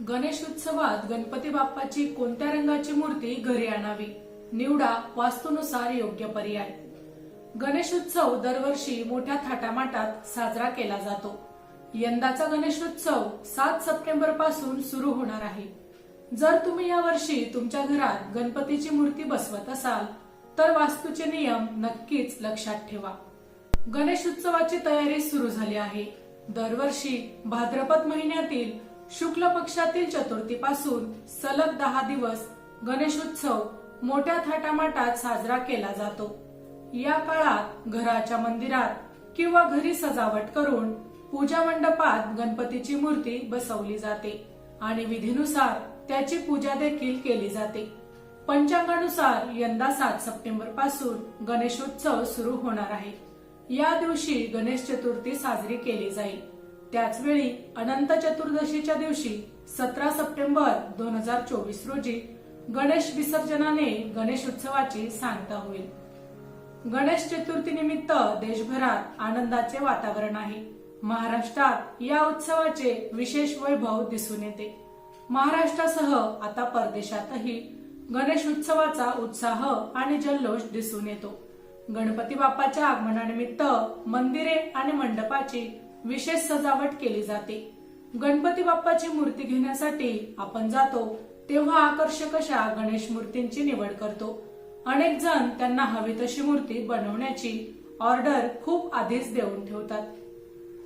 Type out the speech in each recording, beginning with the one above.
गणेश उत्सवात गणपती बाप्पाची कोणत्या रंगाची मूर्ती घरी आणावी? निवडा वास्तूनुसार योग्य पर्याय. गणेश उत्सव दरवर्षी मोठ्या थाटामाटात साजरा केला जातो. यंदाचा गणेश उत्सव सात सप्टेंबरपासून सुरू होणार आहे. जर तुम्ही यावर्षी तुमच्या घरात गणपतीची मूर्ती बसवत असाल तर वास्तूचे नियम नक्कीच लक्षात ठेवा. गणेश उत्सवाची तयारी सुरू झाली आहे. दरवर्षी भाद्रपद महिन्यातील शुक्ल पक्षातील चतुर्थीपासून सलग दहा दिवस गणेशोत्सव मोठ्या थाटामाटात साजरा केला जातो. या काळात घराच्या मंदिरात किंवा घरी सजावट करून पूजा मंडपात गणपतीची मूर्ती बसवली जाते आणि विधीनुसार त्याची पूजा देखील केली जाते. पंचांगानुसार यंदा सात सप्टेंबरपासून गणेशोत्सव सुरू होणार आहे. या दिवशी गणेश चतुर्थी साजरी केली जाईल. त्याचवेळी अनंत चतुर्दशीच्या दिवशी सतरा सप्टेंबर दोन हजार चोवीस रोजी गणेश विसर्जनाने गणेश उत्सवाची सांगता होईल. गणेश चतुर्थी निमित्त देशभरात आनंदाचे वातावरण आहे. महाराष्ट्रात या उत्सवाचे विशेष वैभव दिसून येते. महाराष्ट्रासह आता परदेशातही गणेश उत्सवाचा उत्साह आणि जल्लोष दिसून येतो. गणपती बाप्पाच्या आगमनानिमित्त मंदिरे आणि मंडपाची विशेष सजावट केली जाते. गणपती बाप्पाची मूर्ती घेण्यासाठी आपण जातो तेव्हा आकर्षक अशा गणेश मूर्तींची निवड करतो. अनेक जण त्यांना हवी तशी मूर्ती बनवण्याची ऑर्डर खूप आधीच देऊन ठेवतात.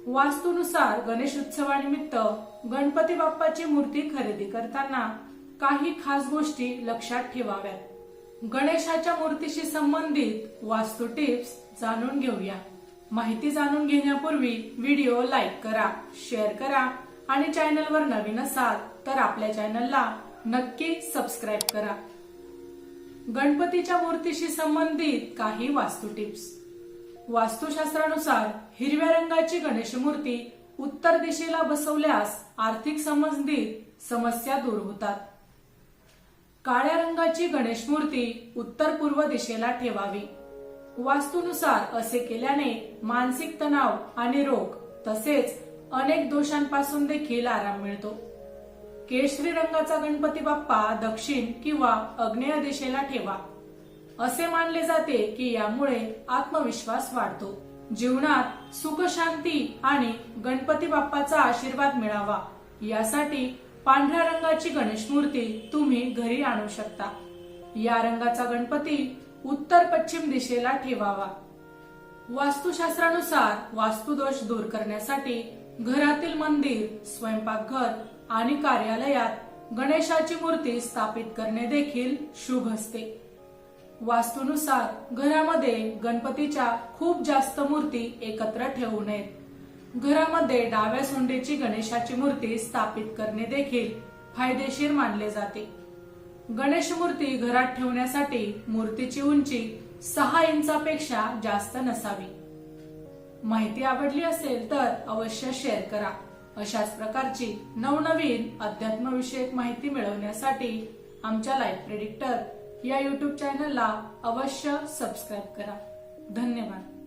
वास्तूनुसार गणेश उत्सवानिमित्त गणपती बाप्पाची मूर्ती खरेदी करताना काही खास गोष्टी लक्षात ठेवाव्यात. गणेशाच्या मूर्तीशी संबंधित वास्तू टिप्स जाणून घेऊया. माहिती जाणून घेण्यापूर्वी व्हिडिओ लाईक करा शेअर करा आणि चॅनलवर नवीन असाल तर आपल्या चॅनलला नक्की सबस्क्राईब करा. गणपतीच्या मूर्तीशी संबंधित काही वास्तू टिप्स. वास्तुशास्त्रानुसार हिरव्या रंगाची गणेश मूर्ती उत्तर दिशेला बसवल्यास आर्थिक संबंधित समस्या दूर होतात. काळ्या रंगाची गणेश मूर्ती उत्तर पूर्व दिशेला ठेवावी. वास्तूनुसार असे केल्याने मानसिक तणाव आणि रोग तसेच अनेक दोषांपासून देखील आराम मिळतो. केशरी रंगाचा गणपती बाप्पा दक्षिण किंवा अग्नेय दिशेला ठेवा. असे मानले जाते की यामुळे आत्मविश्वास वाढतो. जीवनात सुख शांती आणि गणपती बाप्पाचा आशीर्वाद मिळावा. यासाठी पांढऱ्या रंगाची गणेश मूर्ती तुम्ही घरी आणू शकता. या रंगाचा गणपती उत्तर पश्चिम दिशेला ठेवावा. वास्तुशास्त्रानुसार वास्तुदोष दूर करण्यासाठी घरातील मंदिर स्वयंपाकघर आणि कार्यालयात गणेशाची मूर्ती स्थापित करणे देखील शुभ असते. वास्तूनुसार घरामध्ये गणपतीच्या खूप जास्त मूर्ती एकत्र ठेवू नयेत. घरामध्ये डाव्या सोंडेची गणेशाची मूर्ती स्थापित करणे देखील फायदेशीर मानले जाते. गणेश मूर्ती घरात ठेवण्यासाठी मूर्तीची उंची सहा इंचापेक्षा जास्त नसावी. माहिती आवडली असेल तर अवश्य शेअर करा. अशाच प्रकारची नवनवीन अध्यात्मविषयक माहिती मिळवण्यासाठी आमच्या लाईफ प्रेडिक्टर या युट्यूब चॅनलला अवश्य सबस्क्राईब करा. धन्यवाद.